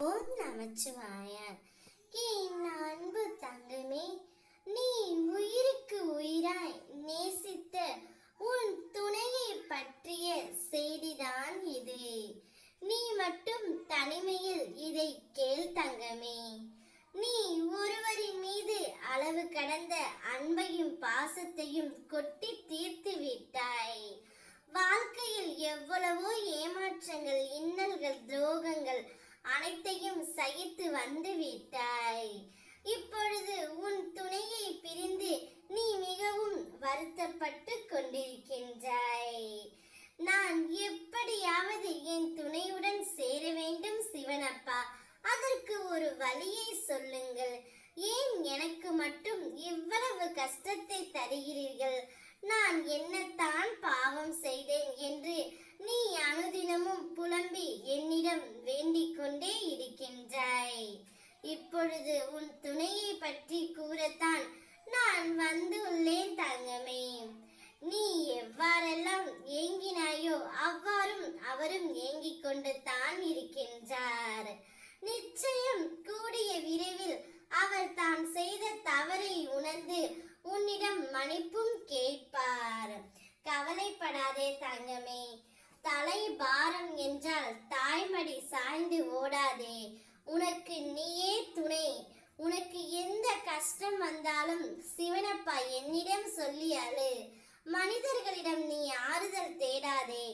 ஓம் நமச்சிவாய என் அன்பு தங்கமே நீ உயிருக்கு உயிராய் நேசித்த உன் துணையை பற்றிய செய்திதான் இது. நீ மட்டும் தனிமையில் இதை கேள் தங்கமே. நீ ஒருவரின் மீது அளவு கடந்த அன்பையும் பாசத்தையும் கொட்டி தீர்த்து விட்டாய். வாழ்க்கையில் எவ்வளவோ ஏமாற்றங்கள் அனைத்தையும் சகித்து வந்து விட்டாய். இப்பொழுது உன் துணையை பிரிந்து நீ மிகவும் வருத்தப்பட்டு கொண்டிருக்கின்றாய். நான் எப்படியாவது என் துணையுடன் சேர வேண்டும் சிவனப்பா. அதற்கு ஒரு வழியை சொல்லுங்கள். ஏன் எனக்கு மட்டும் இவ்வளவு கஷ்டத்தை தருகிறீர்கள்? நான் என்னத்தான் பாவம் செய்தேன் என்று நீ அனுதினமும் புலம்பி என்னிடம் வேண்டிக் கொண்டே இருக்கின்றாய் இப்பொழுது உன் துணையை பற்றி கூறத்தான் நான் வந்துள்ளேன் தங்கமே. நீ எவ்வாறெல்லாம் ஏங்கினாயோ அவ்வாறும் அவரும் ஏங்கிக் கொண்டு தான் இருக்கின்றார். நிச்சயம் கூடிய விரைவில் அவர் தான் செய்த தவறை உணர்ந்து உன்னிடம் மன்னிப்பும் கேட்பார். கவலைப்படாதே தங்கமே. தலை பாரம் என்றால் தாய்மடி சாய்ந்து ஓடாதே. உனக்கு நீயே துணை. உனக்கு எந்த கஷ்டம் வந்தாலும் சிவனப்பா என்னிடம் சொல்லி அழு. மனிதர்களிடம் நீ ஆறுதல் தேடாதே.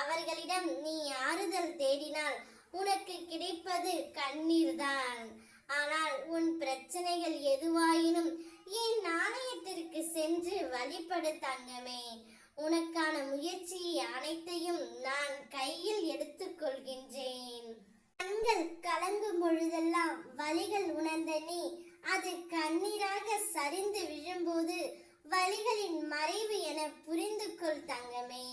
அவர்களிடம் நீ ஆறுதல் தேடினால் உனக்கு கிடைப்பது கண்ணீர்தான். ஆனால் உன் பிரச்சனைகள் எதுவாயினும் என் நாணயத்திற்கு சென்று வழிபடு தங்கமே. உனக்கான முயற்சி அனைத்தையும் நான் கலங்கும் பொழுதெல்லாம் வலிகள் உணர்ந்த நீ அது கண்ணீராக சரிந்து விழும்போது வலிகளின் மறைவு என புரிந்து கொள் தங்கமே.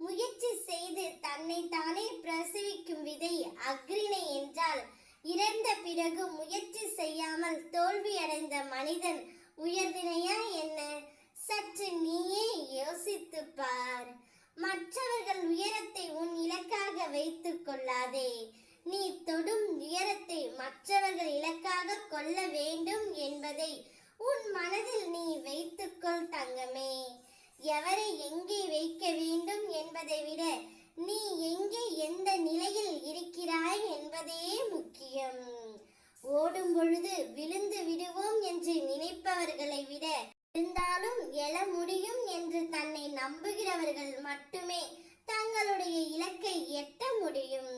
முயற்சி செய்து தன்னை தானே பிரசவிக்கும் விதை அக்ரிணை என்றால் இறந்த பிறகு முயற்சி செய்யாமல் தோல்வியடைந்த மனிதன் உயர்தினையா என்ன? சற்று நீயே யோசித்து பார். மற்றவர்கள் உயரத்தை உன் இலக்காக வைத்துக் கொள்ளாதே. நீ தொடும் உயரத்தை மற்றவர்கள் இலக்காக கொள்ள வேண்டும் என்பதை உன் மனதில் நீ வைத்துக்கொள் தங்கமே. எவரை எங்கே வைக்க வேண்டும் என்பதை விட நீ எங்கே எந்த நிலையில் இருக்கிறாய் என்பதே முக்கியம். ஓடும் பொழுது விழுந்து விடுவோம் என்று நினைப்பவர்களை விட இருந்தாலும் எழ முடியும் என்று தன்னை நம்புகிறவர்கள் மட்டுமே தங்களுடைய இலக்கை எட்ட முடியும்.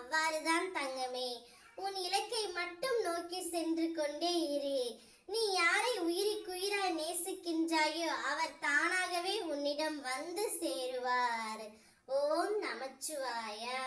அவ்வாறுதான் தங்கமே உன் இலக்கை மட்டும் நோக்கி சென்று கொண்டே இரு. நீ யாரை உயிருக்குயிராய் நேசிக்கின்றாயோ அவர் தானாகவே உன்னிடம் வந்து சேருவார். ஓம் நமச்சிவாயா.